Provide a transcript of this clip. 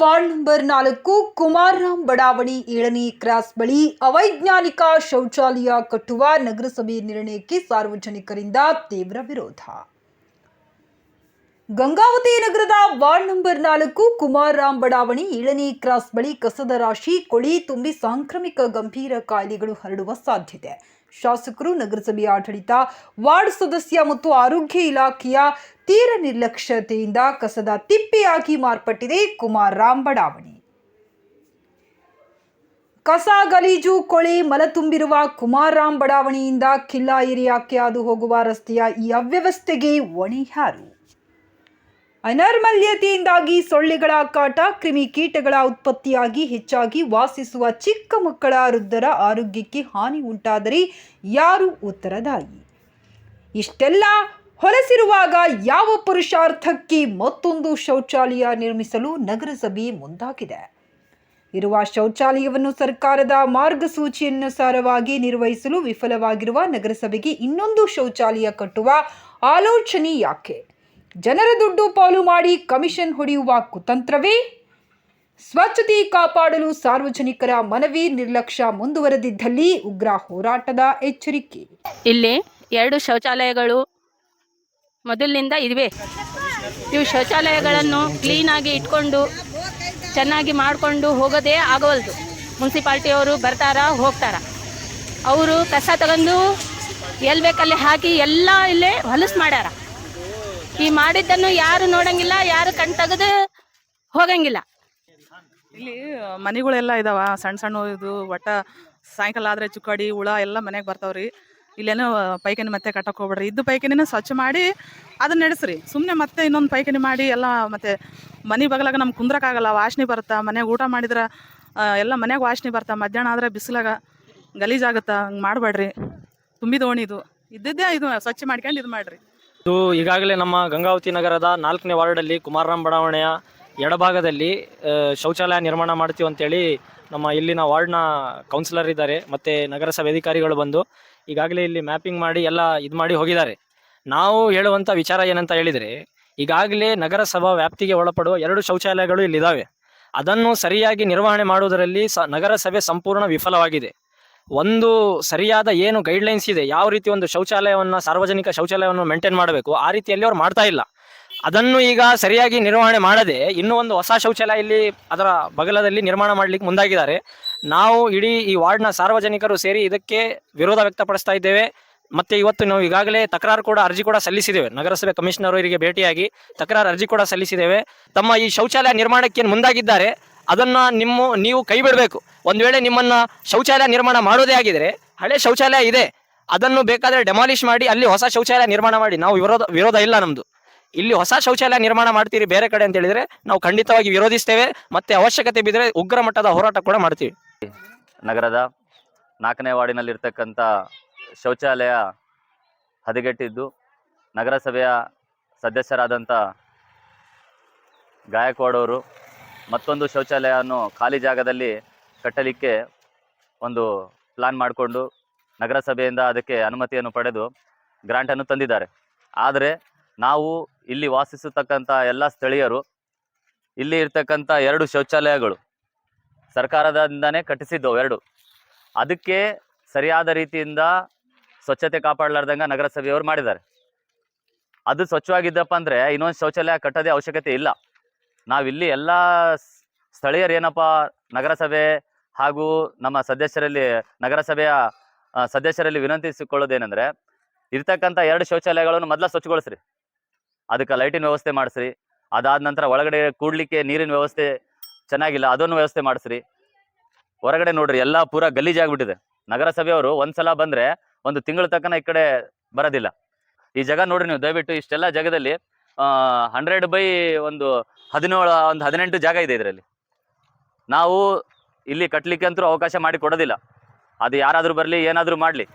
Ward number ನಾಲ್ಕು, ಕುಮಾರರಾಮ್ ಬಡಾವಣೆ ಏಳನೇ ಕ್ರಾಸ್ ಬಳಿ ಅವೈಜ್ಞಾನಿಕ ಶೌಚಾಲಯ ಕಟ್ಟುವ ನಗರಸಭೆ ನಿರ್ಣಯಕ್ಕೆ ಸಾರ್ವಜನಿಕರಿಂದ ತೀವ್ರ ವಿರೋಧ. ಗಂಗಾವತಿ ನಗರದ ವಾರ್ಡ್ ನಂಬರ್ ನಾಲ್ಕು, ಕುಮಾರರಾಮ್ ಬಡಾವಣೆ ಏಳನೇ ಕ್ರಾಸ್ ಬಳಿ ಕಸದ ರಾಶಿ, ಕೊಳಿ ತುಂಬಿ ಸಾಂಕ್ರಾಮಿಕ ಗಂಭೀರ ಕಾಯಿಲೆಗಳು ಹರಡುವ ಸಾಧ್ಯತೆ. ಶಾಸಕರು, ನಗರಸಭೆ ಆಡಳಿತ, ವಾರ್ಡ್ ಸದಸ್ಯ ಮತ್ತು ಆರೋಗ್ಯ ಇಲಾಖೆಯ ತೀರ ನಿರ್ಲಕ್ಷ್ಯತೆಯಿಂದ ಕಸದ ತಿಪ್ಪೆಯಾಗಿ ಮಾರ್ಪಟ್ಟಿದೆ ಕುಮಾರ್ ರಾಮ್ ಬಡಾವಣೆ. ಕಸ, ಗಲೀಜು, ಕೊಳೆ, ಮಲ ತುಂಬಿರುವ ಕುಮಾರರಾಮ್ ಬಡಾವಣೆಯಿಂದ ಕಿಲ್ಲಾ ಏರಿಯಾಕ್ಕೆ ಹಾದು ಹೋಗುವ ರಸ್ತೆಯ ಈ ಅವ್ಯವಸ್ಥೆಗೆ ಹೊಣೆ ಹಾರು ಅನರ್ಮಲ್ಯತೆಯಿಂದಾಗಿ ಸೊಳ್ಳೆಗಳ ಕಾಟ ಕ್ರಿಮಿಕೀಟಗಳ ಉತ್ಪತ್ತಿಯಾಗಿ ಹೆಚ್ಚಾಗಿ ವಾಸಿಸುವ ಚಿಕ್ಕ ಮಕ್ಕಳ ವೃದ್ಧರ ಆರೋಗ್ಯಕ್ಕೆ ಹಾನಿ ಉಂಟಾದರೆ ಯಾರು ಉತ್ತರದಾಯಿ? ಇಷ್ಟೆಲ್ಲ ಹೊಲಸಿರುವಾಗ ಯಾವ ಪುರುಷಾರ್ಥಕ್ಕೆ ಮತ್ತೊಂದು ಶೌಚಾಲಯ ನಿರ್ಮಿಸಲು ನಗರಸಭೆ ಮುಂದಾಗಿದೆ. ಇರುವ ಶೌಚಾಲಯವನ್ನು ಸರ್ಕಾರದ ಮಾರ್ಗಸೂಚಿಯನುಸಾರವಾಗಿ ನಿರ್ವಹಿಸಲು ವಿಫಲವಾಗಿರುವ ನಗರಸಭೆಗೆ ಇನ್ನೊಂದು ಶೌಚಾಲಯ ಕಟ್ಟುವ ಆಲೋಚನೆ ಯಾಕೆ? ಜನರ ದುಡ್ಡು ಪಾಲು ಮಾಡಿ ಕಮಿಷನ್ ಹೊಡೆಯುವ ಕುತಂತ್ರವೇ? ಸ್ವಚ್ಛತೆ ಕಾಪಾಡಲು ಸಾರ್ವಜನಿಕರ ಮನವಿ ನಿರ್ಲಕ್ಷ್ಯ ಮುಂದುವರೆದಿದ್ದಲ್ಲಿ ಉಗ್ರ ಹೋರಾಟದ ಎಚ್ಚರಿಕೆ. ಇಲ್ಲಿ ಎರಡು ಶೌಚಾಲಯಗಳು ಮೊದಲಿನಿಂದ ಇದುವೆ. ಇವು ಶೌಚಾಲಯಗಳನ್ನು ಕ್ಲೀನಾಗಿ ಇಟ್ಕೊಂಡು, ಚೆನ್ನಾಗಿ ಮಾಡಿಕೊಂಡು ಹೋಗೋದೇ ಆಗೋಲ್ದು ಮುನ್ಸಿಪಾಲ್ಟಿಯವರು ಬರ್ತಾರ, ಹೋಗ್ತಾರ? ಅವರು ಕಸ ತಗೊಂಡು ಎಲ್ಲಿ ಬೇಕಲ್ಲಿ ಹಾಕಿ ಎಲ್ಲ ಇಲ್ಲೇ ಹೊಲಸು ಮಾಡ್ಯಾರ. ಈ ಮಾಡಿದ್ದನ್ನು ಯಾರು ನೋಡಂಗಿಲ್ಲ, ಯಾರು ಕಣ್ ತೆಗೆದು ಹೋಗಂಗಿಲ್ಲ. ಇಲ್ಲಿ ಮನೆಗಳೆಲ್ಲ ಇದಾವ. ಸಣ್ಣ ಸಣ್ಣ ಇದು, ಒಟ್ಟ ಸಾಯಂಕಾಲ ಆದ್ರೆ ಚುಕ್ಕಾಡಿ, ಹುಳ ಎಲ್ಲ ಮನೆಗೆ ಬರ್ತಾವ್ರಿ. ಇಲ್ಲೇನೋ ಪೈಖಾನೆ ಮತ್ತೆ ಕಟ್ಟಕ್ಕೆ ಹೋಗ್ಬೇಡ್ರಿ. ಇದ್ದು ಪೈಖಾನೆನ ಸ್ವಚ್ಛ ಮಾಡಿ ಅದನ್ನ ನಡೆಸ್ರಿ. ಸುಮ್ಮನೆ ಮತ್ತೆ ಇನ್ನೊಂದು ಪೈಖಾನೆ ಮಾಡಿ ಎಲ್ಲ ಮತ್ತೆ ಮನೆ ಬಗಲಾಗ ನಮ್ಗೆ ಕುಂದ್ರಕ್ಕಾಗಲ್ಲ. ವಾಸನೆ ಬರುತ್ತಾ? ಮನೆಗೆ ಊಟ ಮಾಡಿದ್ರೆ ಎಲ್ಲ ಮನ್ಯಾಗ ವಾಸನೆ ಬರ್ತಾ? ಮಧ್ಯಾಹ್ನ ಆದ್ರೆ ಬಿಸಿಲಾಗ ಗಲೀಜಾಗುತ್ತಾ? ಹಂಗೆ ಮಾಡಬೇಡ್ರಿ. ತುಂಬಿದ ಓಣಿದು ಇದ್ದಿದ್ದೇ ಇದು ಸ್ವಚ್ಛ ಮಾಡ್ಕೊಂಡು ಇದು ಮಾಡ್ರಿ. ಇದು ಈಗಾಗಲೇ ನಮ್ಮ ಗಂಗಾವತಿ ನಗರದ ನಾಲ್ಕನೇ ವಾರ್ಡಲ್ಲಿ ಕುಮಾರರಾಮ್ ಬಡಾವಣೆಯ ಎಡಭಾಗದಲ್ಲಿ ಶೌಚಾಲಯ ನಿರ್ಮಾಣ ಮಾಡ್ತೀವಿ ಅಂತೇಳಿ ನಮ್ಮ ಇಲ್ಲಿನ ವಾರ್ಡ್ನ ಕೌನ್ಸಿಲರ್ ಇದ್ದಾರೆ, ಮತ್ತು ನಗರಸಭೆ ಅಧಿಕಾರಿಗಳು ಬಂದು ಈಗಾಗಲೇ ಇಲ್ಲಿ ಮ್ಯಾಪಿಂಗ್ ಮಾಡಿ ಎಲ್ಲ ಇದು ಮಾಡಿ ಹೋಗಿದ್ದಾರೆ. ನಾವು ಹೇಳುವಂಥ ವಿಚಾರ ಏನಂತ ಹೇಳಿದರೆ, ಈಗಾಗಲೇ ನಗರಸಭಾ ವ್ಯಾಪ್ತಿಗೆ ಒಳಪಡುವ ಎರಡು ಶೌಚಾಲಯಗಳು ಇಲ್ಲಿದ್ದಾವೆ ಅದನ್ನು ಸರಿಯಾಗಿ ನಿರ್ವಹಣೆ ಮಾಡುವುದರಲ್ಲಿ ಸ, ನಗರಸಭೆ ಸಂಪೂರ್ಣ ವಿಫಲವಾಗಿದೆ. ಒಂದು ಸರಿಯಾದ ಏನು ಗೈಡ್ಲೈನ್ಸ್ ಇದೆ, ಯಾವ ರೀತಿ ಒಂದು ಶೌಚಾಲಯವನ್ನು, ಸಾರ್ವಜನಿಕ ಶೌಚಾಲಯವನ್ನು ಮೇಂಟೈನ್ ಮಾಡಬೇಕು, ಆ ರೀತಿಯಲ್ಲಿ ಅವ್ರು ಮಾಡ್ತಾ ಇಲ್ಲ. ಅದನ್ನು ಈಗ ಸರಿಯಾಗಿ ನಿರ್ವಹಣೆ ಮಾಡದೆ ಇನ್ನೂ ಒಂದು ಹೊಸ ಶೌಚಾಲಯ ಇಲ್ಲಿ ಅದರ ಬಗಲದಲ್ಲಿ ನಿರ್ಮಾಣ ಮಾಡಲಿಕ್ಕೆ ಮುಂದಾಗಿದ್ದಾರೆ. ನಾವು ಇಡೀ ಈ ವಾರ್ಡ್ನ ಸಾರ್ವಜನಿಕರು ಸೇರಿ ಇದಕ್ಕೆ ವಿರೋಧ ವ್ಯಕ್ತಪಡಿಸ್ತಾ ಇದ್ದೇವೆ. ಮತ್ತೆ ಇವತ್ತು ನಾವು ಈಗಾಗಲೇ ತಕರಾರು ಕೂಡ ಅರ್ಜಿ ಕೂಡ ಸಲ್ಲಿಸಿದ್ದೇವೆ. ನಗರಸಭೆ ಕಮಿಷನರ್ ಅವರಿಗೆ ಭೇಟಿಯಾಗಿ ತಕರಾರು ಅರ್ಜಿ ಕೂಡ ಸಲ್ಲಿಸಿದ್ದೇವೆ. ತಮ್ಮ ಈ ಶೌಚಾಲಯ ನಿರ್ಮಾಣಕ್ಕೆ ಮುಂದಾಗಿದ್ದಾರೆ, ಅದನ್ನ ನಿಮ್ಮ ನೀವು ಕೈ ಬಿಡಬೇಕು. ಒಂದು ವೇಳೆ ನಿಮ್ಮನ್ನ ಶೌಚಾಲಯ ನಿರ್ಮಾಣ ಮಾಡೋದೇ ಆಗಿದ್ರೆ, ಹಳೆ ಶೌಚಾಲಯ ಇದೆ. ಅದನ್ನು ಬೇಕಾದ್ರೆ ಡೆಮಾಲಿಷ್ ಮಾಡಿ ಅಲ್ಲಿ ಹೊಸ ಶೌಚಾಲಯ ನಿರ್ಮಾಣ ಮಾಡಿ. ನಾವು ವಿರೋಧ ವಿರೋಧ ಇಲ್ಲ ನಮ್ದು. ಇಲ್ಲಿ ಹೊಸ ಶೌಚಾಲಯ ನಿರ್ಮಾಣ ಮಾಡ್ತೀರಿ ಬೇರೆ ಕಡೆ ಅಂತ ಹೇಳಿದ್ರೆ ನಾವು ಖಂಡಿತವಾಗಿ ವಿರೋಧಿಸ್ತೇವೆ. ಮತ್ತೆ ಅವಶ್ಯಕತೆ ಬಿದ್ದರೆ ಉಗ್ರ ಮಟ್ಟದ ಹೋರಾಟ ಕೂಡ ಮಾಡ್ತೀವಿ. ನಗರದ ನಾಲ್ಕನೇ ವಾರ್ಡಿನಲ್ಲಿರ್ತಕ್ಕಂಥ ಶೌಚಾಲಯ ಹದಗೆಟ್ಟಿದ್ದು ನಗರಸಭೆಯ ಸದಸ್ಯರಾದಂಥ ಗಾಯಕ್ವಾಡ್ ಅವರು ಮತ್ತೊಂದು ಶೌಚಾಲಯವನ್ನು ಖಾಲಿ ಜಾಗದಲ್ಲಿ ಕಟ್ಟಲಿಕ್ಕೆ ಒಂದು ಪ್ಲಾನ್ ಮಾಡಿಕೊಂಡು ನಗರಸಭೆಯಿಂದ ಅದಕ್ಕೆ ಅನುಮತಿಯನ್ನು ಪಡೆದು ಗ್ರಾಂಟನ್ನು ತಂದಿದ್ದಾರೆ. ಆದರೆ ನಾವು ಇಲ್ಲಿ ವಾಸಿಸತಕ್ಕಂಥ ಎಲ್ಲ ಸ್ಥಳೀಯರು, ಇಲ್ಲಿ ಇರ್ತಕ್ಕಂಥ ಎರಡು ಶೌಚಾಲಯಗಳು ಸರ್ಕಾರದಿಂದನೇ ಕಟ್ಟಿಸಿದ್ದವು ಎರಡು. ಅದಕ್ಕೆ ಸರಿಯಾದ ರೀತಿಯಿಂದ ಸ್ವಚ್ಛತೆ ಕಾಪಾಡಲಾರ್ದಂಗೆ ನಗರಸಭೆಯವರು ಮಾಡಿದ್ದಾರೆ. ಅದು ಸ್ವಚ್ಛವಾಗಿದ್ದಪ್ಪ ಅಂದರೆ ಇನ್ನೊಂದು ಶೌಚಾಲಯ ಕಟ್ಟೋದೇ ಅವಶ್ಯಕತೆ ಇಲ್ಲ. ನಾವಿಲ್ಲಿ ಎಲ್ಲ ಸ್ಥಳೀಯರು ಏನಪ್ಪ, ನಗರಸಭೆ ಹಾಗೂ ನಮ್ಮ ಸದಸ್ಯರಲ್ಲಿ, ನಗರಸಭೆಯ ಸದಸ್ಯರಲ್ಲಿ ವಿನಂತಿಸಿಕೊಳ್ಳೋದೇನೆಂದರೆ ಇರ್ತಕ್ಕಂಥ ಎರಡು ಶೌಚಾಲಯಗಳನ್ನು ಮೊದಲ ಸ್ವಚ್ಛಗೊಳಿಸ್ರಿ. ಅದಕ್ಕೆ ಲೈಟಿನ ವ್ಯವಸ್ಥೆ ಮಾಡಿಸ್ರಿ. ಅದಾದ ನಂತರ ಒಳಗಡೆ ಕೂಡ್ಲಿಕ್ಕೆ ನೀರಿನ ವ್ಯವಸ್ಥೆ ಚೆನ್ನಾಗಿಲ್ಲ, ಅದನ್ನು ವ್ಯವಸ್ಥೆ ಮಾಡಿಸ್ರಿ. ಹೊರಗಡೆ ನೋಡ್ರಿ, ಎಲ್ಲ ಪೂರ ಗಲೀಜಾಗ್ಬಿಟ್ಟಿದೆ. ನಗರಸಭೆಯವರು ಒಂದ್ಸಲ ಬಂದ್ರೆ ಒಂದು ತಿಂಗಳ ತಕ್ಕನ ಈ ಕಡೆ ಬರೋದಿಲ್ಲ. ಈ ಜಾಗ ನೋಡ್ರಿ ನೀವು, ದಯವಿಟ್ಟು ಇಷ್ಟೆಲ್ಲ ಜಾಗದಲ್ಲಿ ಹಂಡ್ರೆಡ್ ಬೈ ಒಂದು ಹದಿನೇಳು, ಒಂದು ಹದಿನೆಂಟು ಜಾಗ ಇದೆ ಇದರಲ್ಲಿ. ನಾವು ಇಲ್ಲಿ ಕಟ್ಟಲಿಕ್ಕೆ ಅಂತೂ ಅವಕಾಶ ಮಾಡಿ ಕೊಡೋದಿಲ್ಲ. ಅದು ಯಾರಾದರೂ ಬರಲಿ, ಏನಾದರೂ ಮಾಡಲಿ.